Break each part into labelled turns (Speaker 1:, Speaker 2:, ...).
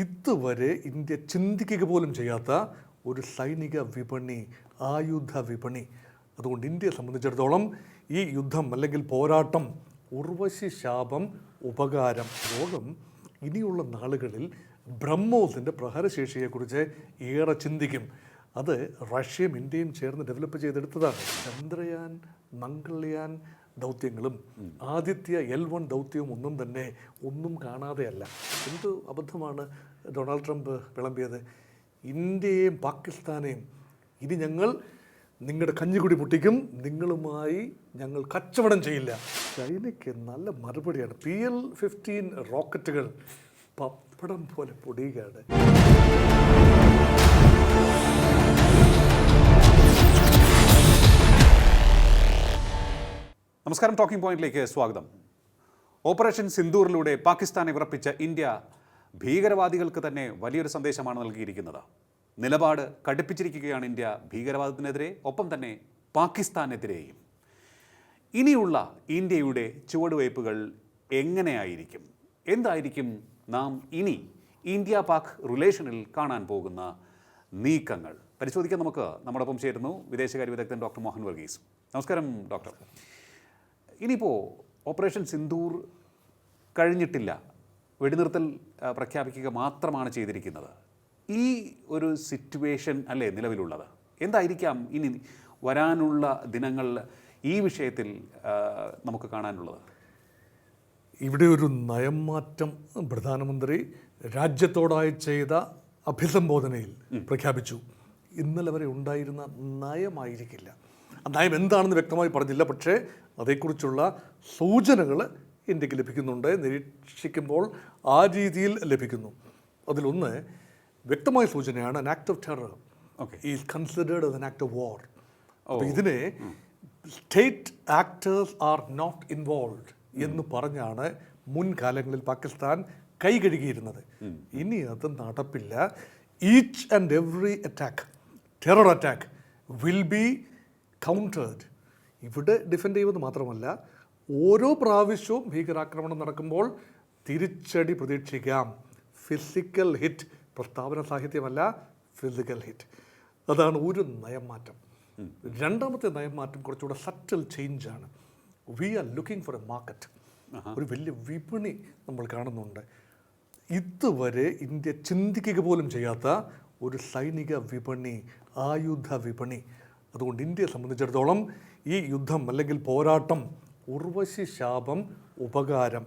Speaker 1: ഇതുവരെ ഇന്ത്യ ചിന്തിക്കുക പോലും ചെയ്യാത്ത ഒരു സൈനിക വിപണി ആയുധ വിപണി. അതുകൊണ്ട് ഇന്ത്യയെ സംബന്ധിച്ചിടത്തോളം ഈ യുദ്ധം അല്ലെങ്കിൽ പോരാട്ടം ഉർവശി ശാപം ഉപകാരം ലോകം ഇനിയുള്ള നാളുകളിൽ ബ്രഹ്മോസിന്റെ പ്രഹരശേഷിയെക്കുറിച്ച് ഏറെ ചിന്തിക്കും. അത് റഷ്യയും ഇന്ത്യയും ചേർന്ന് ഡെവലപ്പ് ചെയ്തെടുത്തതാണ്. ചന്ദ്രയാൻ മംഗൾയാൻ ദൗത്യങ്ങളും ആദിത്യ എൽ വൺ ദൗത്യവും ഒന്നും തന്നെ ഒന്നും കാണാതെയല്ല. എന്ത് അബദ്ധമാണ് ഡൊണാൾഡ് ട്രംപ് വിളമ്പിയത്? ഇന്ത്യയെയും പാകിസ്ഥാനെയും. ഇനി ഞങ്ങൾ നിങ്ങളുടെ കഞ്ഞിക്കുടി പൊട്ടിക്കും നിങ്ങളുമായി ഞങ്ങൾ കച്ചവടം ചെയ്യില്ല. ചൈനയ്ക്ക് നല്ല മറുപടിയാണ്. പി എൽ ഫിഫ്റ്റീൻ റോക്കറ്റുകൾ പപ്പടം പോലെ പൊടിയുകയാണ്.
Speaker 2: നമസ്കാരം ടോക്കിംഗ് പോയിന്റിലേക്ക് സ്വാഗതം. ഓപ്പറേഷൻ സിന്ദൂറിലൂടെ പാകിസ്ഥാനെ വിറപ്പിച്ച ഇന്ത്യ ഭീകരവാദികൾക്ക് തന്നെ വലിയൊരു സന്ദേശമാണ് നൽകിയിരിക്കുന്നത്. നിലപാട് കടുപ്പിച്ചിരിക്കുകയാണ് ഇന്ത്യ ഭീകരവാദത്തിനെതിരെ ഒപ്പം തന്നെ പാകിസ്ഥാനെതിരെയും. ഇനിയുള്ള ഇന്ത്യയുടെ ചുവടുവയ്പ്പുകൾ എങ്ങനെയായിരിക്കും? എന്തായിരിക്കും നാം ഇനി ഇന്ത്യ പാക് റിലേഷനിൽ കാണാൻ പോകുന്ന നീക്കങ്ങൾ? പരിശോധിക്കാൻ നമുക്ക്. നമ്മോടൊപ്പം ചേരുന്നു വിദേശകാര്യ വിദഗ്ധൻ ഡോക്ടർ മോഹൻ വർഗീസ്. നമസ്കാരം ഡോക്ടർ. ഇനിയിപ്പോൾ ഓപ്പറേഷൻ സിന്ദൂർ കഴിഞ്ഞിട്ടില്ല. വെടിനിർത്തൽ പ്രഖ്യാപിക്കുക മാത്രമാണ് ചെയ്തിരിക്കുന്നത്. ഈ ഒരു സിറ്റുവേഷൻ അല്ലേ നിലവിലുള്ളത്? എന്തായിരിക്കാം ഇനി വരാനുള്ള ദിനങ്ങൾ ഈ വിഷയത്തിൽ നമുക്ക് കാണാനുള്ളത്?
Speaker 1: ഇവിടെ ഒരു നയം മാറ്റം പ്രധാനമന്ത്രി രാജ്യത്തോടായി ചെയ്ത അഭിസംബോധനയിൽ പ്രഖ്യാപിച്ചു. ഇന്നലെ വരെ ഉണ്ടായിരുന്ന നയമായിരിക്കില്ല. ആ നയം എന്താണെന്ന് വ്യക്തമായി പറഞ്ഞില്ല പക്ഷേ അതേക്കുറിച്ചുള്ള സൂചനകൾ ഇന്ത്യയ്ക്ക് ലഭിക്കുന്നുണ്ട് നിരീക്ഷിക്കുമ്പോൾ ആ രീതിയിൽ ലഭിക്കുന്നു. അതിലൊന്ന് വ്യക്തമായ സൂചനയാണ് an act of
Speaker 2: terror
Speaker 1: okay is considered an act of war അപ്പോൾ ഇതിനെ state actors are not involve എന്ന് പറഞ്ഞാണ് മുൻകാലങ്ങളിൽ പാകിസ്ഥാൻ കൈ കഴുകിയിരുന്നത്. ഇനി അത് നടപ്പില്ല. Each and every attack terror attack will be countered ഇവിടെ ഡിഫെൻഡ് ചെയ്യുന്നത് മാത്രമല്ല ഓരോ പ്രാവശ്യവും ഭീകരാക്രമണം നടക്കുമ്പോൾ തിരിച്ചടി പ്രതീക്ഷിക്കാം. ഫിസിക്കൽ ഹിറ്റ് പ്രസ്താവന സാഹിത്യമല്ല ഫിസിക്കൽ ഹിറ്റ് അതാണ് ഒരു നയംമാറ്റം. രണ്ടാമത്തെ നയംമാറ്റം കുറച്ചുകൂടെ സറ്റൽ ചേഞ്ച് ആണ്. We are looking for a market ഒരു വലിയ വിപണി നമ്മൾ കാണുന്നുണ്ട്. ഇതുവരെ ഇന്ത്യ ചിന്തിക്കുക പോലും ചെയ്യാത്ത ഒരു സൈനിക വിപണി ആയുധ വിപണി. അതുകൊണ്ട് ഇന്ത്യയെ സംബന്ധിച്ചിടത്തോളം ഈ യുദ്ധം അല്ലെങ്കിൽ പോരാട്ടം ഉർവശി ശാപം ഉപകാരം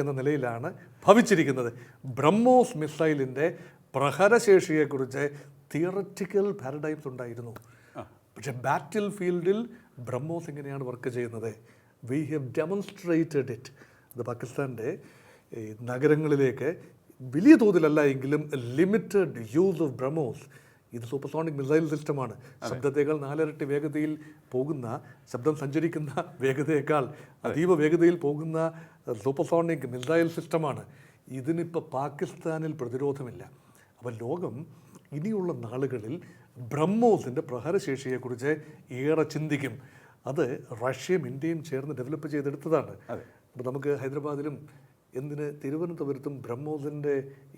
Speaker 1: എന്ന നിലയിലാണ് ഭവിച്ചിരിക്കുന്നത്. ബ്രഹ്മോസ് മിസൈലിന്റെ പ്രഹരശേഷിയെക്കുറിച്ച് തിയററ്റിക്കൽ പാരഡൈംസ് ഉണ്ടായിരുന്നു. പക്ഷേ ബാറ്റിൽ ഫീൽഡിൽ ബ്രഹ്മോസ് എങ്ങനെയാണ് വർക്ക് ചെയ്യുന്നത്? വി ഹവ് ഡെമോൺസ്ട്രേറ്റഡ് ഇറ്റ് അത് പാകിസ്ഥാന്റെ നഗരങ്ങളിലേക്ക് വലിയ തോതിലല്ല എങ്കിലും ലിമിറ്റഡ് യൂസ് ഓഫ് ബ്രഹ്മോസ്. ഇത് സൂപ്പർസോണിക് മിസൈൽ സിസ്റ്റമാണ്. ശബ്ദത്തേക്കാൾ നാലിരട്ടി വേഗതയിൽ പോകുന്ന ശബ്ദം സഞ്ചരിക്കുന്ന വേഗതയേക്കാൾ അതീവ വേഗതയിൽ പോകുന്ന സൂപ്പർസോണിക് മിസൈൽ സിസ്റ്റമാണ്. ഇതിനിപ്പോൾ പാകിസ്ഥാനിൽ പ്രതിരോധമില്ല. അപ്പോൾ ലോകം ഇനിയുള്ള നാളുകളിൽ ബ്രഹ്മോസിന്റെ പ്രഹരശേഷിയെക്കുറിച്ച് ഏറെ ചിന്തിക്കും. അത് റഷ്യയും ഇന്ത്യയും ചേർന്ന് ഡെവലപ്പ് ചെയ്തെടുത്തതാണ്. അപ്പോൾ നമുക്ക് ഹൈദരാബാദിലും എന്തിന് തിരുവനന്തപുരത്തും ബ്രഹ്മോസിന്റെ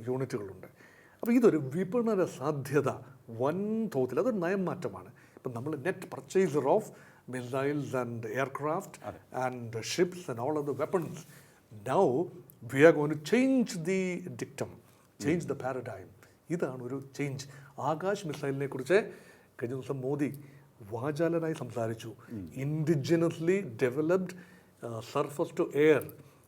Speaker 1: യൂണിറ്റുകളുണ്ട് അപ്പോൾ ഇതൊരു വിപണന സാധ്യത വൻ തോതിൽ അതൊരു നയം മാറ്റമാണ്. ഇപ്പം നമ്മൾ net purchaser of missiles and aircraft and ships and all of the weapons now we are gone to change the dictum change the paradigm ഇതാണ് ഒരു ചേഞ്ച് ആകാശ് മിസൈലിനെ കുറിച്ച് കഴിഞ്ഞ ദിവസം മോദി വാചാലനായി സംസാരിച്ചു. Indigenously developed surface to air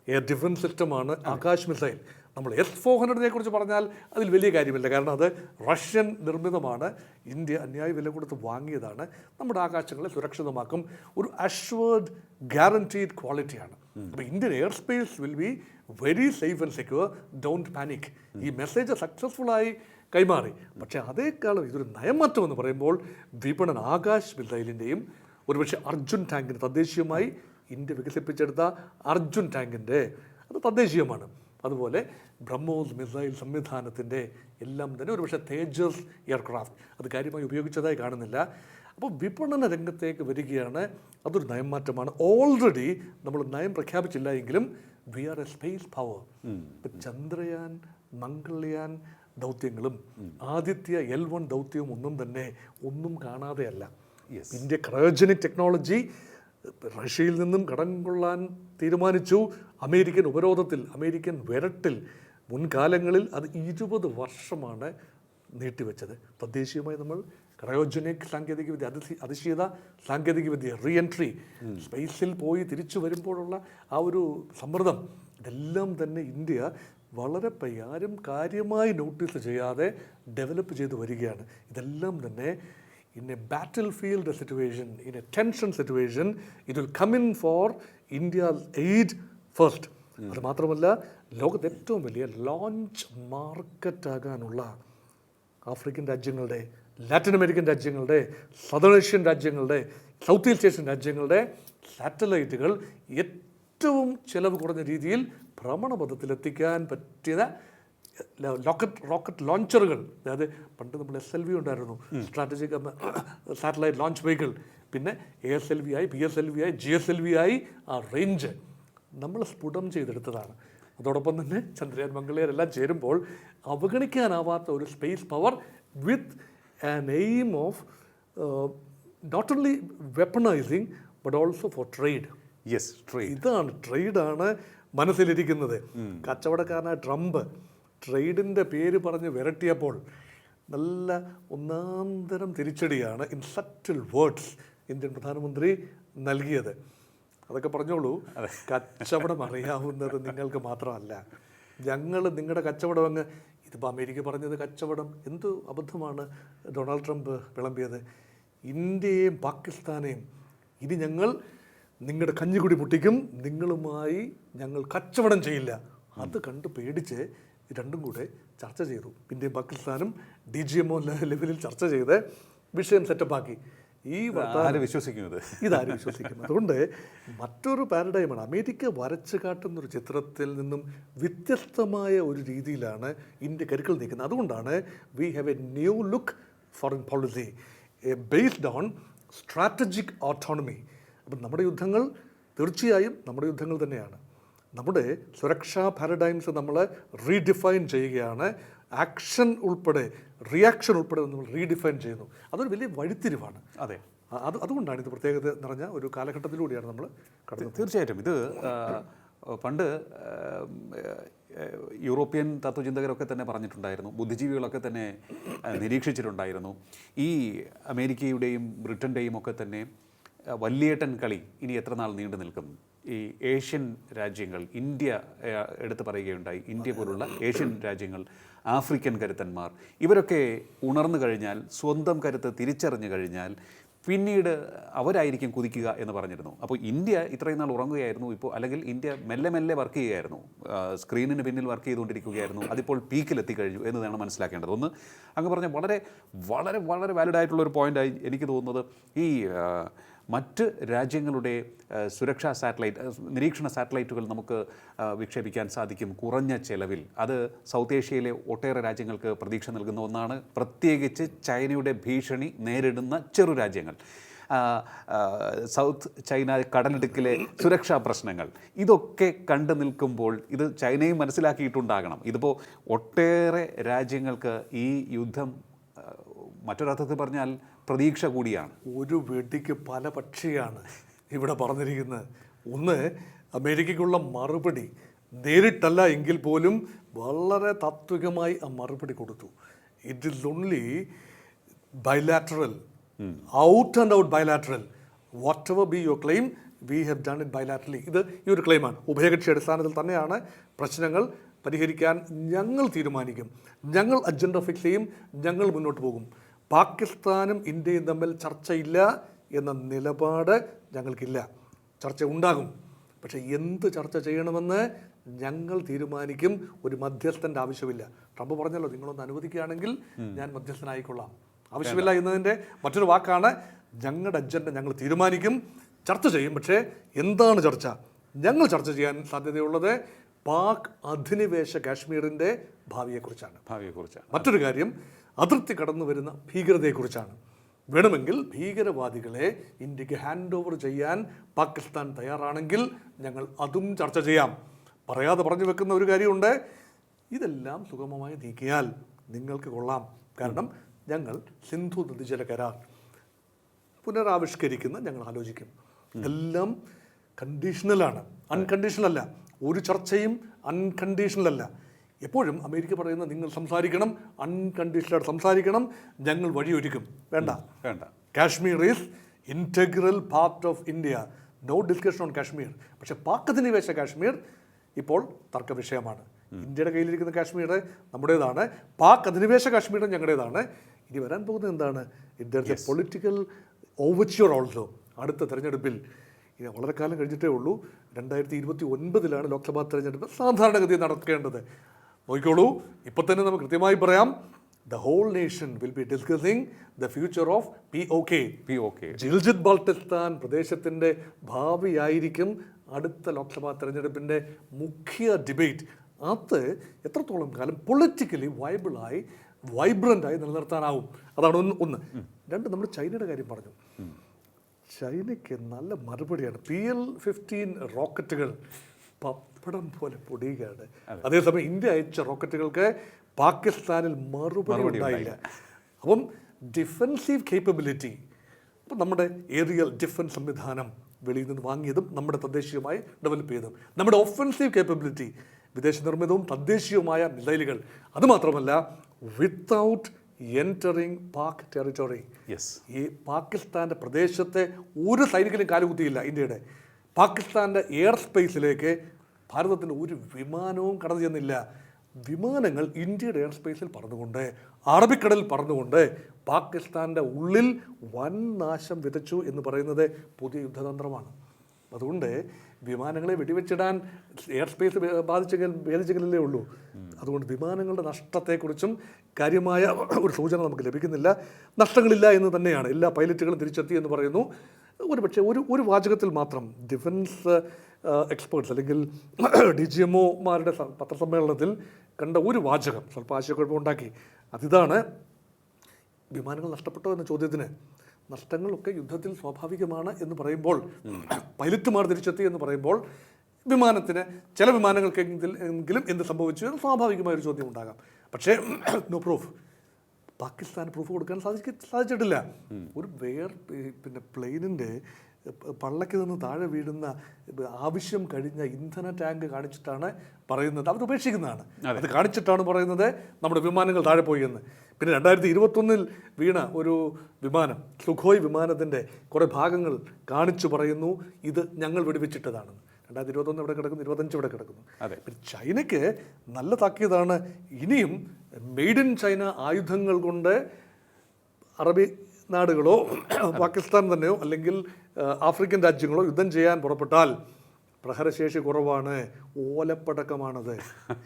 Speaker 1: air defence സിസ്റ്റമാണ് Akash missile നമ്മൾ S four ഹൺഡ്രഡിനെ കുറിച്ച് പറഞ്ഞാൽ അതിൽ വലിയ കാര്യമില്ല. കാരണം അത് റഷ്യൻ നിർമ്മിതമാണ്. ഇന്ത്യ അന്യായ വില കൊടുത്ത് വാങ്ങിയതാണ്. നമ്മുടെ ആകാശങ്ങളെ സുരക്ഷിതമാക്കും. ഒരു അഷ്വേർഡ് ഗ്യാരണ്ടീഡ് ക്വാളിറ്റിയാണ് അപ്പോൾ Indian air space will be very safe and secure don't panic ഈ മെസ്സേജ് സക്സസ്ഫുള്ളായി കൈമാറി. പക്ഷേ അതേക്കാളും ഇതൊരു നയമാറ്റം എന്ന് പറയുമ്പോൾ വിപണൻ ആകാശ് മിസൈലിന്റെയും ഒരുപക്ഷെ അർജുൻ ടാങ്കിന് തദ്ദേശീയമായി ഇന്ത്യ വികസിപ്പിച്ചെടുത്ത അർജുൻ ടാങ്കിന്റെ അത് തദ്ദേശീയമാണ്. അതുപോലെ ബ്രഹ്മോസ് മിസൈൽ സംവിധാനത്തിന്റെ എല്ലാം തന്നെ ഒരുപക്ഷെ തേജസ് എയർക്രാഫ്റ്റ്. അത് കാര്യമായി ഉപയോഗിച്ചതായി കാണുന്നില്ല. അപ്പോൾ വിപണന രംഗത്തേക്ക് വരികയാണ്. അതൊരു നയംമാറ്റമാണ് ഓൾറെഡി നമ്മൾ നയം പ്രഖ്യാപിച്ചില്ല എങ്കിലും we are a space power ഇപ്പം ചന്ദ്രയാൻ മംഗൾയാൻ ദൗത്യങ്ങളും ആദിത്യ എൽ വൺ ദൗത്യവും ഒന്നും തന്നെ ഒന്നും കാണാതെയല്ല. ഇന്ത്യ ക്രയോജനിക് ടെക്നോളജി റഷ്യയിൽ നിന്നും കടം കൊള്ളാൻ തീരുമാനിച്ചു. അമേരിക്കൻ ഉപരോധത്തിൽ അമേരിക്കൻ വിരട്ടിൽ മുൻകാലങ്ങളിൽ അത് ഇരുപത് വർഷമാണ് നീട്ടിവെച്ചത്. തദ്ദേശീയമായി നമ്മൾ ക്രയോജനിക് സാങ്കേതികവിദ്യ അതി അതിശീത സാങ്കേതികവിദ്യ റീ എൻട്രി സ്പേസിൽ പോയി തിരിച്ചു വരുമ്പോഴുള്ള ആ ഒരു സമ്മർദ്ദം ഇതെല്ലാം തന്നെ ഇന്ത്യ വളരെ പയ്യെ കാര്യമായി നോട്ടീസ് ചെയ്യാതെ ഡെവലപ്പ് ചെയ്തു വരികയാണ്. ഇതെല്ലാം തന്നെ in a battle field situation in a tension situation it will come in for India aid first അത് മാത്രമല്ല ലോകത്തെ ഏറ്റവും വലിയ ലോഞ്ച് മാർക്കറ്റാകാനുള്ള ആഫ്രിക്കൻ രാജ്യങ്ങളുടെ ലാറ്റിൻ അമേരിക്കൻ രാജ്യങ്ങളുടെ സദൺ ഏഷ്യൻ രാജ്യങ്ങളുടെ സൗത്ത് ഈസ്റ്റ് ഏഷ്യൻ രാജ്യങ്ങളുടെ സാറ്റലൈറ്റുകൾ ഏറ്റവും ചിലവ് കുറഞ്ഞ രീതിയിൽ ഭ്രമണപഥത്തിൽ എത്തിക്കാൻ പറ്റിയ ലോക്കറ്റ് റോക്കറ്റ് ലോഞ്ചറുകൾ അതായത് പണ്ട് നമ്മൾ എസ് എൽ വി ഉണ്ടായിരുന്നു. സ്ട്രാറ്റജിക് സാറ്റലൈറ്റ് ലോഞ്ച് വെഹിക്കിൾ പിന്നെ എ എസ് എൽ വി ആയി പി എസ് എൽ വി ആയി ജി എസ് എൽ വി ആയി ആ റേഞ്ച് നമ്മൾ സ്ഫുടം ചെയ്തെടുത്തതാണ്. അതോടൊപ്പം തന്നെ ചന്ദ്രയാൻ മംഗളയരെല്ലാം ചേരുമ്പോൾ അവഗണിക്കാനാവാത്ത ഒരു space power with an aim of not only weaponising but also for trade
Speaker 2: yes trade
Speaker 1: ഇതാണ് ട്രേഡാണ് മനസ്സിലിരിക്കുന്നത്. കച്ചവടക്കാരനായ ട്രംപ് ട്രേഡിന്റെ പേര് പറഞ്ഞ് വിരട്ടിയപ്പോൾ നല്ല ഒന്നാന്തരം തിരിച്ചടിയാണ് ഇൻ സറ്റിൽ വേർഡ്സ് ഇന്ത്യൻ പ്രധാനമന്ത്രി നൽകിയത്. അതൊക്കെ പറഞ്ഞോളൂ. കച്ചവടം അറിയാവുന്നത് നിങ്ങൾക്ക് മാത്രമല്ല. ഞങ്ങൾ നിങ്ങളുടെ കച്ചവടം അങ്ങ് ഇതിപ്പോൾ അമേരിക്ക പറഞ്ഞത് കച്ചവടം. എന്ത് അബദ്ധമാണ് ഡൊണാൾഡ് ട്രംപ് വിളമ്പിയത്? ഇന്ത്യയെയും പാകിസ്ഥാനെയും. ഇനി ഞങ്ങൾ നിങ്ങളുടെ കഞ്ഞിക്കുടി പൊട്ടിക്കും. നിങ്ങളുമായി ഞങ്ങൾ കച്ചവടം ചെയ്യില്ല. അത് കണ്ട് പേടിച്ച് രണ്ടും കൂടെ ചർച്ച ചെയ്തു. ഇന്ത്യയും പാകിസ്ഥാനും ഡി ജി എം ഒ ലെവലിൽ ചർച്ച ചെയ്ത് വിഷയം സെറ്റപ്പാക്കി ഈ
Speaker 2: ആര് വിശ്വസിക്കുന്നത്?
Speaker 1: ഇതാരും വിശ്വസിക്കുന്നത്? അതുകൊണ്ട് മറ്റൊരു പാരഡൈമാണ് അമേരിക്ക വരച്ചു കാട്ടുന്ന ഒരു ചിത്രത്തിൽ നിന്നും വ്യത്യസ്തമായ ഒരു രീതിയിലാണ് ഇന്ത്യ കരുക്കൾ നീക്കുന്നത്. അതുകൊണ്ടാണ് we have a new look foreign policy based on strategic autonomy അപ്പം നമ്മുടെ യുദ്ധങ്ങൾ തീർച്ചയായും നമ്മുടെ യുദ്ധങ്ങൾ തന്നെയാണ്. നമ്മുടെ സുരക്ഷാ പാരഡൈംസ് നമ്മൾ റീഡിഫൈൻ ചെയ്യുകയാണ്. ആക്ഷൻ ഉൾപ്പെടെ റിയാക്ഷൻ ഉൾപ്പെടെ നമ്മൾ റീഡിഫൈൻ ചെയ്യുന്നു. അതൊരു വലിയ വഴിത്തിരിവാണ്.
Speaker 2: അതെ.
Speaker 1: അത് അതുകൊണ്ടാണ് ഇത് പ്രത്യേകത നിറഞ്ഞ ഒരു കാലഘട്ടത്തിലൂടെയാണ് നമ്മൾ കടന്നത്
Speaker 2: തീർച്ചയായിട്ടും. ഇത് പണ്ട് യൂറോപ്യൻ തത്വചിന്തകരൊക്കെ തന്നെ പറഞ്ഞിട്ടുണ്ടായിരുന്നു. ബുദ്ധിജീവികളൊക്കെ തന്നെ നിരീക്ഷിച്ചിട്ടുണ്ടായിരുന്നു. ഈ അമേരിക്കയുടെയും ബ്രിട്ടന്റെയും ഒക്കെ തന്നെ വല്യേട്ടൻ കളി ഇനി എത്ര നാൾ നീണ്ടു നിൽക്കും? ഈ ഏഷ്യൻ രാജ്യങ്ങൾ ഇന്ത്യ എടുത്തു പറയുകയുണ്ടായി. ഇന്ത്യ പോലുള്ള ഏഷ്യൻ രാജ്യങ്ങൾ ആഫ്രിക്കൻ കരുത്തന്മാർ ഇവരൊക്കെ ഉണർന്നു കഴിഞ്ഞാൽ സ്വന്തം കരുത്ത് തിരിച്ചറിഞ്ഞു കഴിഞ്ഞാൽ പിന്നീട് അവരായിരിക്കും കുതിക്കുക എന്ന് പറഞ്ഞിരുന്നു. അപ്പോൾ ഇന്ത്യ ഇത്രയും നാൾ ഉറങ്ങുകയായിരുന്നു. ഇപ്പോൾ അല്ലെങ്കിൽ ഇന്ത്യ മെല്ലെ മെല്ലെ വർക്ക് ചെയ്യുകയായിരുന്നു. സ്ക്രീനിന് പിന്നിൽ വർക്ക് ചെയ്തുകൊണ്ടിരിക്കുകയായിരുന്നു. അതിപ്പോൾ പീക്കിലെത്തി എന്ന് വേണം മനസ്സിലാക്കേണ്ടത്. ഒന്ന് അങ്ങ് പറഞ്ഞ വളരെ വളരെ വളരെ വാലിഡ് ആയിട്ടുള്ള ഒരു പോയിന്റായി എനിക്ക് തോന്നുന്നത് ഈ മറ്റ് രാജ്യങ്ങളുടെ സുരക്ഷാ സാറ്റലൈറ്റ് നിരീക്ഷണ സാറ്റലൈറ്റുകൾ നമുക്ക് വിക്ഷേപിക്കാൻ സാധിക്കും കുറഞ്ഞ ചെലവിൽ. അത് സൗത്ത് ഏഷ്യയിലെ ഒട്ടേറെ രാജ്യങ്ങൾക്ക് പ്രതീക്ഷ നൽകുന്ന ഒന്നാണ്. പ്രത്യേകിച്ച് ചൈനയുടെ ഭീഷണി നേരിടുന്ന ചെറു രാജ്യങ്ങൾ. സൗത്ത് ചൈന കടലിടുക്കിലെ സുരക്ഷാ പ്രശ്നങ്ങൾ. ഇതൊക്കെ കണ്ടു നിൽക്കുമ്പോൾ ഇത് ചൈനയും മനസ്സിലാക്കിയിട്ടുണ്ടാകണം. ഇതിപ്പോൾ ഒട്ടേറെ രാജ്യങ്ങൾക്ക് ഈ യുദ്ധം മറ്റൊരർത്ഥത്തിൽ പറഞ്ഞാൽ പ്രതീക്ഷ കൂടിയാണ്.
Speaker 1: ഒരു വെടിക്ക് പല പക്ഷിയാണ് ഇവിടെ പറഞ്ഞിരിക്കുന്നത്. ഒന്ന് അമേരിക്കയ്ക്കുള്ള മറുപടി. നേരിട്ടല്ല എങ്കിൽ പോലും വളരെ താത്വികമായി ആ മറുപടി കൊടുത്തു. It is only bilateral out and out bilateral whatever be your claim we have done it bilaterally ഇത് ഈ ഒരു ക്ലെയിമാണ് ഉഭയകക്ഷി അടിസ്ഥാനത്തിൽ തന്നെയാണ് പ്രശ്നങ്ങൾ പരിഹരിക്കാൻ ഞങ്ങൾ തീരുമാനിക്കും. ഞങ്ങൾ അജണ്ട ഫിക്സ് ചെയ്യും ഞങ്ങൾ മുന്നോട്ട് പോകും. പാകിസ്ഥാനും ഇന്ത്യയും തമ്മിൽ ചർച്ചയില്ല എന്ന നിലപാട് ഞങ്ങൾക്കില്ല. ചർച്ച ഉണ്ടാകും. പക്ഷേ എന്ത് ചർച്ച ചെയ്യണമെന്ന് ഞങ്ങൾ തീരുമാനിക്കും. ഒരു മധ്യസ്ഥന്റെ ആവശ്യമില്ല. ട്രംപ് പറഞ്ഞല്ലോ നിങ്ങളൊന്ന് അനുവദിക്കുകയാണെങ്കിൽ ഞാൻ മധ്യസ്ഥനായിക്കൊള്ളാം. ആവശ്യമില്ല എന്നതിന്റെ മറ്റൊരു വാക്കാണ് ഞങ്ങളുടെ അജണ്ട ഞങ്ങൾ തീരുമാനിക്കും. ചർച്ച ചെയ്യും. പക്ഷേ എന്താണ് ചർച്ച? ഞങ്ങൾ ചർച്ച ചെയ്യാൻ സാധ്യതയുള്ളത് പാക് അധിനിവേശ കാശ്മീരിന്റെ ഭാവിയെക്കുറിച്ചാണ്.
Speaker 2: ഭാവിയെക്കുറിച്ചാണ്.
Speaker 1: മറ്റൊരു കാര്യം അതിർത്തി കടന്നു വരുന്ന ഭീകരതയെക്കുറിച്ചാണ്. വേണമെങ്കിൽ ഭീകരവാദികളെ ഇന്ത്യയ്ക്ക് ഹാൻഡ് ഓവർ ചെയ്യാൻ പാകിസ്ഥാൻ തയ്യാറാണെങ്കിൽ ഞങ്ങൾ അതും ചർച്ച ചെയ്യാം. പറയാതെ പറഞ്ഞു വെക്കുന്ന ഒരു കാര്യമുണ്ട്. ഇതെല്ലാം സുഗമമായി നീക്കിയാൽ നിങ്ങൾക്ക് കൊള്ളാം. കാരണം ഞങ്ങൾ സിന്ധു നദീജല കരാർ പുനരാവിഷ്കരിക്കുന്ന ഞങ്ങൾ ആലോചിക്കും. ഇതെല്ലാം കണ്ടീഷണലാണ് അൺകണ്ടീഷണൽ അല്ല. ഒരു ചർച്ചയും അൺകണ്ടീഷണൽ അല്ല. എപ്പോഴും അമേരിക്ക പറയുന്നത് നിങ്ങൾ സംസാരിക്കണം അൺകണ്ടീഷണൽ സംസാരിക്കണം ഞങ്ങൾ വഴിയൊരുക്കും. വേണ്ട.
Speaker 2: വേണ്ട.
Speaker 1: Kashmir is integral part of India no discussion on Kashmir പക്ഷേ പാക് അധിനിവേശ കാശ്മീർ ഇപ്പോൾ തർക്ക വിഷയമാണ് ഇന്ത്യയുടെ കയ്യിലിരിക്കുന്ന കാശ്മീർ നമ്മുടേതാണ്. പാക് അധിനിവേശ കാശ്മീർ ഞങ്ങളുടേതാണ്. ഇനി വരാൻ പോകുന്നത് എന്താണ്? ഇന്ത്യയുടെ പൊളിറ്റിക്കൽ ഓവച്യൂർ ഓൾസോ അടുത്ത തെരഞ്ഞെടുപ്പിൽ. ഇനി വളരെ കാലം കഴിഞ്ഞിട്ടേ ഉള്ളൂ. രണ്ടായിരത്തി ഇരുപത്തി ഒൻപതിലാണ് ലോക്സഭാ തെരഞ്ഞെടുപ്പ് സാധാരണഗതി നടക്കേണ്ടത്. നോക്കിക്കോളൂ. ഇപ്പോൾ തന്നെ നമുക്ക് കൃത്യമായി പറയാം. The whole nation will be discussing the future of P O K
Speaker 2: P O K
Speaker 1: Gilgit Baltistan പ്രദേശത്തിന്റെ ഭാവിയായിരിക്കും അടുത്ത ലോക്സഭാ തെരഞ്ഞെടുപ്പിന്റെ മുഖ്യ ഡിബേറ്റ് അത് എത്രത്തോളം കാലം പൊളിറ്റിക്കലി വൈബിളായി വൈബ്രന്റായി നിലനിർത്താനാവും? അതാണ് ഒന്ന് ഒന്ന്. രണ്ട് നമ്മൾ ചൈനയുടെ കാര്യം പറഞ്ഞു. ചൈനയ്ക്ക് നല്ല മറുപടിയാണ്. പി എൽ ഫിഫ്റ്റീൻ റോക്കറ്റുകൾ പപ്പടം പോലെ പൊടിയുകയാണ്. അതേസമയം ഇന്ത്യ അയച്ച റോക്കറ്റുകൾക്ക് പാകിസ്ഥാനിൽ മറുപടി ഉണ്ടായില്ല. അപ്പം ഡിഫൻസീവ് കേപ്പബിലിറ്റി അപ്പം നമ്മുടെ ഏരിയൽ ഡിഫൻസ് സംവിധാനം വെളിയിൽ നിന്ന് വാങ്ങിയതും നമ്മുടെ തദ്ദേശീയമായി ഡെവലപ്പ് ചെയ്തതും. നമ്മുടെ ഒഫൻസീവ് കേപ്പബിലിറ്റി വിദേശ നിർമ്മിതവും തദ്ദേശീയവുമായ മിസൈലുകൾ അതുമാത്രമല്ല without entering Pak territory
Speaker 2: yes
Speaker 1: ഈ പാകിസ്ഥാന്റെ പ്രദേശത്തെ ഒരു സൈനികനും കാലുകുത്തിയില്ല ഇന്ത്യയുടെ. പാകിസ്ഥാന്റെ എയർ സ്പേസിലേക്ക് ഭാരതത്തിന്റെ ഒരു വിമാനവും കടന്നു ചെന്നില്ല. വിമാനങ്ങൾ ഇന്ത്യയുടെ എയർ സ്പേസിൽ പറന്നുകൊണ്ട് അറബിക്കടലിൽ പറന്നുകൊണ്ട് പാകിസ്ഥാന്റെ ഉള്ളിൽ വൻ നാശം വിതച്ചു എന്ന് പറയുന്നത് പുതിയ യുദ്ധതന്ത്രമാണ്. അതുകൊണ്ട് വിമാനങ്ങളെ വെടിവെച്ചിടാൻ എയർ സ്പേസ് ബാധിച്ചെങ്കിൽ ഭേദിച്ചെങ്കിലല്ലേ ഉള്ളൂ. അതുകൊണ്ട് വിമാനങ്ങളുടെ നഷ്ടത്തെക്കുറിച്ചും കാര്യമായ ഒരു സൂചന നമുക്ക് ലഭിക്കുന്നില്ല. നഷ്ടങ്ങളില്ല എന്ന് തന്നെയാണ്. എല്ലാ പൈലറ്റുകളും തിരിച്ചെത്തി എന്ന് പറയുന്നു. ഒരു പക്ഷേ ഒരു ഒരു വാചകത്തിൽ മാത്രം ഡിഫൻസ് എക്സ്പേർട്സ് അല്ലെങ്കിൽ ഡി ജി എം ഒമാരുടെ പത്രസമ്മേളനത്തിൽ കണ്ട ഒരു വാചകം സ്വല്പം ആശയക്കുഴപ്പമുണ്ടാക്കി അതിതാണ് വിമാനങ്ങൾ നഷ്ടപ്പെട്ടോ എന്ന ചോദ്യത്തിന്. നഷ്ടങ്ങളൊക്കെ യുദ്ധത്തിൽ സ്വാഭാവികമാണ് എന്ന് പറയുമ്പോൾ പൈലറ്റുമാർ തിരിച്ചെത്തി എന്ന് പറയുമ്പോൾ വിമാനത്തിന് ചില വിമാനങ്ങൾക്ക് എങ്കിലും എന്ത് സംഭവിച്ചു? എന്ന് സ്വാഭാവികമായ ഒരു ചോദ്യം ഉണ്ടാകാം. പക്ഷേ നോ പ്രൂഫ് പാകിസ്ഥാൻ പ്രൂഫ് കൊടുക്കാൻ സാധിക്ക സാധിച്ചിട്ടില്ല. ഒരു വേർ പിന്നെ പ്ലെയിനിന്റെ പള്ളക്ക് നിന്ന് താഴെ വീഴുന്ന ആവശ്യം കഴിഞ്ഞ ഇന്ധന ടാങ്ക് കാണിച്ചിട്ടാണ് പറയുന്നത്. അവർ ഉപേക്ഷിക്കുന്നതാണ്. അത്. കാണിച്ചിട്ടാണ് പറയുന്നത് നമ്മുടെ വിമാനങ്ങൾ താഴെ പോയി എന്ന്. പിന്നെ രണ്ടായിരത്തി ഇരുപത്തൊന്നിൽ വീണ ഒരു വിമാനം സുഖോയ് വിമാനത്തിന്റെ കുറേ ഭാഗങ്ങൾ കാണിച്ചു പറയുന്നു ഇത് ഞങ്ങൾ വെടിവെച്ചിട്ടതാണെന്ന്. രണ്ടായിരത്തി ഇരുപത്തൊന്ന് ഇവിടെ കിടക്കുന്നു ഇരുപത്തഞ്ച് ഇവിടെ കിടക്കുന്നു.
Speaker 2: അതെ.
Speaker 1: പിന്നെ ചൈനയ്ക്ക് നല്ല താക്കിയതാണ് ഇനിയും മെയ്ഡ് ഇൻ ചൈന ആയുധങ്ങൾ കൊണ്ട് അറബി നാടുകളോ പാകിസ്ഥാൻ തന്നെയോ അല്ലെങ്കിൽ ആഫ്രിക്കൻ രാജ്യങ്ങളോ യുദ്ധം ചെയ്യാൻ പുറപ്പെട്ടാൽ പ്രഹരശേഷി കുറവാണ് ഓലപ്പടക്കമാണത്.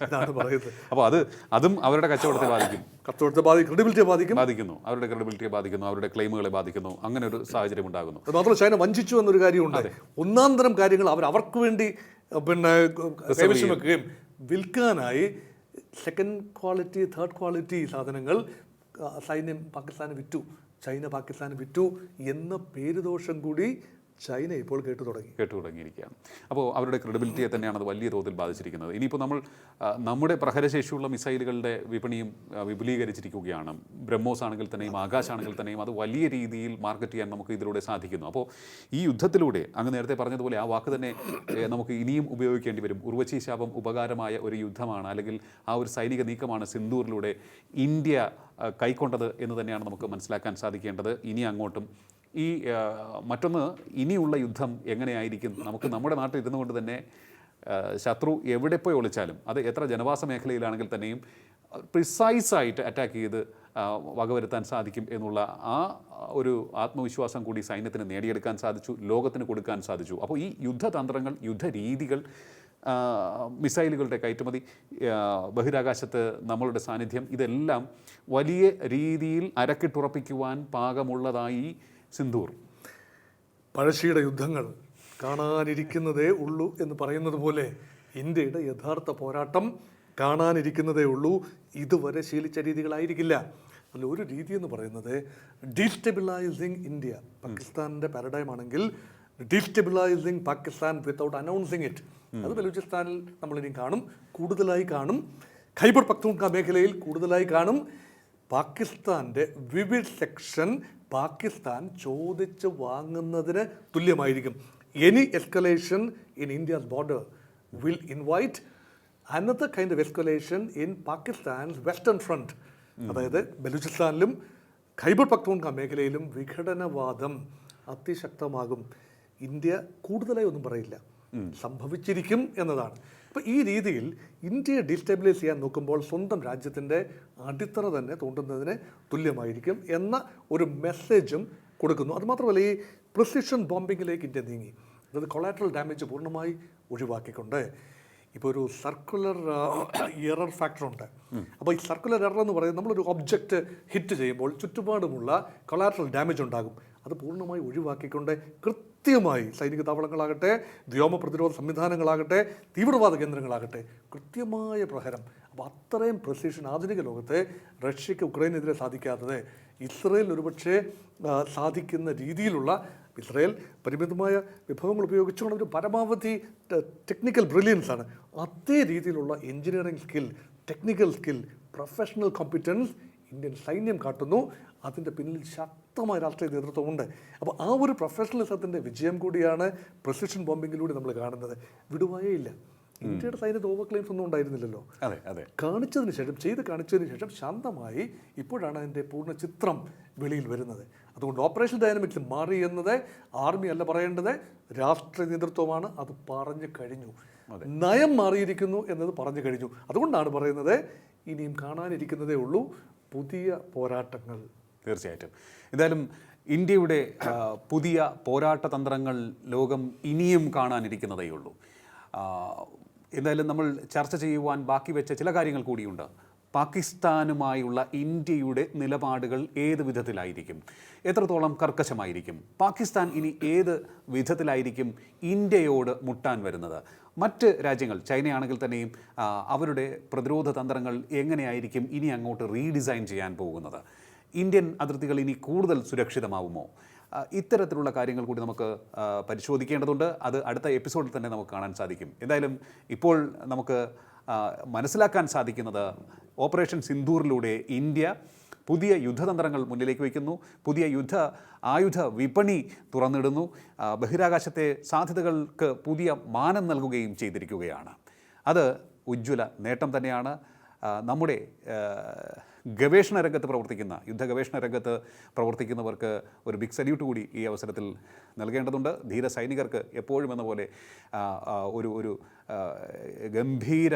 Speaker 1: എന്നാണ് പറയുന്നത്.
Speaker 2: അപ്പോൾ അത് അതും അവരുടെ കച്ചവടത്തെ ബാധിക്കും.
Speaker 1: കച്ചവടത്തെ ബാധിക്കും ക്രെഡിബിലിറ്റിയെ ബാധിക്കും.
Speaker 2: ബാധിക്കുന്നു. അവരുടെ ക്രെഡിബിലിറ്റിയെ ബാധിക്കുന്നു. അവരുടെ ക്ലെയിമുകളെ ബാധിക്കുന്നു. അങ്ങനെ ഒരു സാഹചര്യം ഉണ്ടാകുന്നു.
Speaker 1: അത് മാത്രമല്ല ചൈന വഞ്ചിച്ചു എന്നൊരു കാര്യമുണ്ട്. ഒന്നാം തരം കാര്യങ്ങൾ അവർ അവർക്ക് വേണ്ടി പിന്നെ കൈവശം വെക്കുകയും വിൽക്കാനായി സെക്കൻഡ് ക്വാളിറ്റി തേർഡ് ക്വാളിറ്റി സാധനങ്ങൾ സൈന്യം പാകിസ്ഥാന് വിറ്റു. ചൈന പാകിസ്ഥാന് വിറ്റു എന്ന പേരുദോഷം കൂടി ചൈന ഇപ്പോൾ കേട്ടു തുടങ്ങി.
Speaker 2: കേട്ടു തുടങ്ങിയിരിക്കുകയാണ്. അപ്പോൾ അവരുടെ ക്രെഡിബിലിറ്റിയെ തന്നെയാണ് അത് വലിയ തോതിൽ ബാധിച്ചിരിക്കുന്നത്. ഇനിയിപ്പോൾ നമ്മൾ നമ്മുടെ പ്രഹരശേഷിയുള്ള മിസൈലുകളുടെ വിപണിയും വിപുലീകരിച്ചിരിക്കുകയാണ്. ബ്രഹ്മോസ് ആണെങ്കിൽ തന്നെയും ആകാശാണെങ്കിൽ തന്നെയും അത് വലിയ രീതിയിൽ മാർക്കറ്റ് ചെയ്യാൻ നമുക്ക് ഇതിലൂടെ സാധിക്കുന്നു. അപ്പോൾ ഈ യുദ്ധത്തിലൂടെ അങ്ങ് നേരത്തെ പറഞ്ഞതുപോലെ ആ വാക്ക് തന്നെ നമുക്ക് ഇനിയും ഉപയോഗിക്കേണ്ടി വരും. ഉർവശി ശാപം ഉപകാരമായ ഒരു യുദ്ധമാണ് അല്ലെങ്കിൽ ആ ഒരു സൈനിക നീക്കമാണ് സിന്ദൂറിലൂടെ ഇന്ത്യ കൈക്കൊണ്ടത് എന്ന് തന്നെയാണ് നമുക്ക് മനസ്സിലാക്കാൻ സാധിക്കേണ്ടത്. ഇനി അങ്ങോട്ടും ഈ മറ്റൊന്ന് ഇനിയുള്ള യുദ്ധം എങ്ങനെയായിരിക്കും? നമുക്ക് നമ്മുടെ നാട്ടിൽ ഇരുന്നു കൊണ്ട് തന്നെ ശത്രു എവിടെ പോയി ഒളിച്ചാലും അത് എത്ര ജനവാസ മേഖലയിലാണെങ്കിൽ തന്നെയും പ്രിസൈസ് ആയിട്ട് അറ്റാക്ക് ചെയ്ത് വകവരുത്താൻ സാധിക്കും എന്നുള്ള ആ ഒരു ആത്മവിശ്വാസം കൂടി സൈന്യത്തിന് നേടിയെടുക്കാൻ സാധിച്ചു ലോകത്തിന് കൊടുക്കാൻ സാധിച്ചു. അപ്പോൾ ഈ യുദ്ധതന്ത്രങ്ങൾ യുദ്ധരീതികൾ മിസൈലുകളുടെ കയറ്റുമതി ബഹിരാകാശത്ത് നമ്മളുടെ സാന്നിധ്യം ഇതെല്ലാം വലിയ രീതിയിൽ അരക്കിട്ടുറപ്പിക്കുവാൻ പാകമുള്ളതായി സിന്ദൂർ.
Speaker 1: പഴശ്ശിയുടെ യുദ്ധങ്ങൾ കാണാനിരിക്കുന്നതേ ഉള്ളൂ എന്ന് പറയുന്നത് പോലെ ഇന്ത്യയുടെ യഥാർത്ഥ പോരാട്ടം കാണാനിരിക്കുന്നതേ ഉള്ളൂ. ഇതുവരെ ശീലിച്ച രീതികളായിരിക്കില്ല. അല്ല ഒരു രീതി എന്ന് പറയുന്നത് ഡീസ്റ്റെബിലൈസിങ് ഇന്ത്യ പാകിസ്ഥാനിന്റെ പാരഡൈം ആണെങ്കിൽ destabilising Pakistan without announcing it അത് ബലൂചിസ്ഥാനിൽ നമ്മളിനി കാണും. കൂടുതലായി കാണും. ഖൈബർ പക്തൂൺക മേഖലയിൽ കൂടുതലായി കാണും. പാകിസ്ഥാന്റെ വിവിഡ് സെക്ഷൻ പാകിസ്ഥാൻ ചോദിച്ച് വാങ്ങുന്നതിന് തുല്യമായിരിക്കും. Any escalation in India's border will invite another kind of escalation in Pakistan's western front അതായത് ബലൂചിസ്ഥാനിലും ഖൈബർ പക്തൂൺക മേഖലയിലും വിഘടനവാദം അതിശക്തമാകും. ഇന്ത്യ കൂടുതലായി ഒന്നും പറയില്ല. സംഭവിച്ചിരിക്കും എന്നതാണ്. അപ്പോൾ ഈ രീതിയിൽ ഇന്ത്യയെ ഡീസ്റ്റെബിലൈസ് ചെയ്യാൻ നോക്കുമ്പോൾ സ്വന്തം രാജ്യത്തിന്റെ അടിത്തറ തന്നെ തോണ്ടുന്നതിന് തുല്യമായിരിക്കും എന്ന ഒരു മെസ്സേജും കൊടുക്കുന്നു. അതുമാത്രമല്ല ഈ പ്രിസിഷൻ ബോംബിങ്ങിലേക്ക് ഇന്ത്യ നീങ്ങി. അതായത് കൊളാറ്ററൽ ഡാമേജ് പൂർണമായി ഒഴിവാക്കിക്കൊണ്ട്. ഇപ്പോൾ ഒരു സർക്കുലർ എറർ ഫാക്ടറുണ്ട് അപ്പോൾ ഈ സർക്കുലർ എറർ എന്ന് പറയുന്നത് നമ്മളൊരു ഒബ്ജക്റ്റ് ഹിറ്റ് ചെയ്യുമ്പോൾ ചുറ്റുപാടുമുള്ള കൊളാറ്ററൽ ഡാമേജ് ഉണ്ടാകും. അത് പൂർണമായി ഒഴിവാക്കിക്കൊണ്ട് കൃത്യമായി സൈനിക താവളങ്ങളാകട്ടെ വ്യോമ പ്രതിരോധ സംവിധാനങ്ങളാകട്ടെ തീവ്രവാദ കേന്ദ്രങ്ങളാകട്ടെ കൃത്യമായ പ്രഹരം. അപ്പോൾ അത്രയും പ്രസിഷൻ ആധുനിക ലോകത്തെ റഷ്യക്ക് ഉക്രൈനെതിരെ സാധിക്കാത്തത് ഇസ്രയേൽ ഒരുപക്ഷെ സാധിക്കുന്ന രീതിയിലുള്ള ഇസ്രയേൽ പരിമിതമായ വിഭവങ്ങൾ ഉപയോഗിച്ചുകൊണ്ട് ഒരു പരമാവധി ടെക്നിക്കൽ ബ്രില്യൻസ് ആണ്. അതേ രീതിയിലുള്ള engineering skill technical skill professional competence Indian സൈന്യം കാട്ടുന്നു. അതിന്റെ പിന്നിൽ ശക്തമായ രാഷ്ട്രീയ നേതൃത്വമുണ്ട്. അപ്പോൾ ആ ഒരു പ്രൊഫഷണലിസത്തിന്റെ വിജയം കൂടിയാണ് പ്രസിഷൻ ബോംബിങ്ങിലൂടെ നമ്മൾ കാണുന്നത്. വിടുവായേ ഇല്ല. ഇന്ത്യയുടെ സൈന്യത്തിൽ ഓവർ ക്ലെയിംസ് ഒന്നും ഉണ്ടായിരുന്നില്ലല്ലോ.
Speaker 2: അതെ അതെ.
Speaker 1: കാണിച്ചതിന് ശേഷം ചെയ്ത് കാണിച്ചതിന് ശേഷം ശാന്തമായി ഇപ്പോഴാണ് അതിന്റെ പൂർണ ചിത്രം വെളിയിൽ വരുന്നത്. അതുകൊണ്ട് ഓപ്പറേഷൻ ഡൈനാമിക്സ് മാറി എന്നത് ആർമി അല്ല പറയേണ്ടത്. രാഷ്ട്രീയ നേതൃത്വമാണ് അത് പറഞ്ഞു കഴിഞ്ഞു. നയം മാറിയിരിക്കുന്നു എന്നത് പറഞ്ഞു കഴിഞ്ഞു. അതുകൊണ്ടാണ് പറയുന്നത് ഇനിയും കാണാനിരിക്കുന്നതേ ഉള്ളൂ. പുതിയ പോരാട്ടങ്ങൾ.
Speaker 2: തീർച്ചയായിട്ടും. എന്തായാലും ഇന്ത്യയുടെ പുതിയ പോരാട്ട തന്ത്രങ്ങൾ ലോകം ഇനിയും കാണാനിരിക്കുന്നതേയുള്ളൂ എന്തായാലും നമ്മൾ ചർച്ച ചെയ്യുവാൻ ബാക്കി വെച്ച ചില കാര്യങ്ങൾ കൂടിയുണ്ട്. പാകിസ്ഥാനുമായുള്ള ഇന്ത്യയുടെ നിലപാടുകൾ ഏത് വിധത്തിലായിരിക്കും? എത്രത്തോളം കർക്കശമായിരിക്കും? പാകിസ്ഥാൻ ഇനി ഏത് വിധത്തിലായിരിക്കും ഇന്ത്യയോട് മുട്ടാൻ വരുന്നത്? മറ്റ് രാജ്യങ്ങൾ ചൈനയാണെങ്കിൽ തന്നെയും അവരുടെ പ്രതിരോധ തന്ത്രങ്ങൾ എങ്ങനെയായിരിക്കും ഇനി അങ്ങോട്ട് റീഡിസൈൻ ചെയ്യാൻ പോകുന്നത്? ഇന്ത്യൻ അതിർത്തികൾ ഇനി കൂടുതൽ സുരക്ഷിതമാവുമോ? ഇത്തരത്തിലുള്ള കാര്യങ്ങൾ കൂടി നമുക്ക് പരിശോധിക്കേണ്ടതുണ്ട്. അത് അടുത്ത എപ്പിസോഡിൽ തന്നെ നമുക്ക് കാണാൻ സാധിക്കും. എന്തായാലും ഇപ്പോൾ നമുക്ക് മനസ്സിലാക്കാൻ സാധിക്കുന്നത് ഓപ്പറേഷൻ സിന്ദൂറിലൂടെ ഇന്ത്യ പുതിയ യുദ്ധതന്ത്രങ്ങൾ മുന്നിലേക്ക് വയ്ക്കുന്നു. പുതിയ യുദ്ധ ആയുധ വിപണി തുറന്നിടുന്നു. ബഹിരാകാശത്തെ സാധ്യതകൾക്ക് പുതിയ മാനം നൽകുകയും ചെയ്തിരിക്കുകയാണ്. അത് ഉജ്ജ്വല നേട്ടം തന്നെയാണ്. നമ്മുടെ ഗവേഷണ രംഗത്ത് പ്രവർത്തിക്കുന്ന യുദ്ധ ഗവേഷണ രംഗത്ത് പ്രവർത്തിക്കുന്നവർക്ക് ഒരു ബിഗ് സല്യൂട്ട് കൂടി ഈ അവസരത്തിൽ നൽകേണ്ടതുണ്ട്. ധീര സൈനികർക്ക് എപ്പോഴും എന്ന പോലെ ഒരു ഒരു ഗംഭീര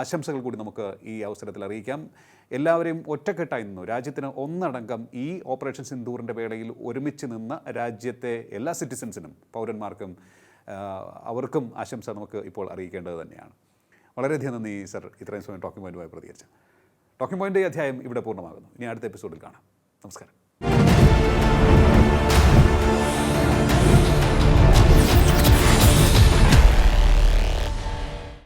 Speaker 2: ആശംസകൾ കൂടി നമുക്ക് ഈ അവസരത്തിൽ അറിയിക്കാം. എല്ലാവരെയും ഒറ്റക്കെട്ടായി നിന്നു. രാജ്യത്തിന് ഒന്നടങ്കം ഈ ഓപ്പറേഷൻ സിന്ദൂറിന്റെ വേളയിൽ ഒരുമിച്ച് നിന്ന രാജ്യത്തെ എല്ലാ സിറ്റിസൻസിനും പൗരന്മാർക്കും അവർക്കും ആശംസ നമുക്ക് ഇപ്പോൾ അറിയിക്കേണ്ടത് തന്നെയാണ്. വളരെയധികം നന്ദി സർ. ഇത്രയും സമയം ടോക്കിംഗ് പോയിന്റുമായി പ്രതികരിച്ചു ടോക്കിംഗ് പോയിന്റ് അധ്യായം ഇവിടെ പൂർണമാകുന്നു. ഇനി അടുത്ത എപ്പിസോഡിൽ കാണാം. നമസ്കാരം.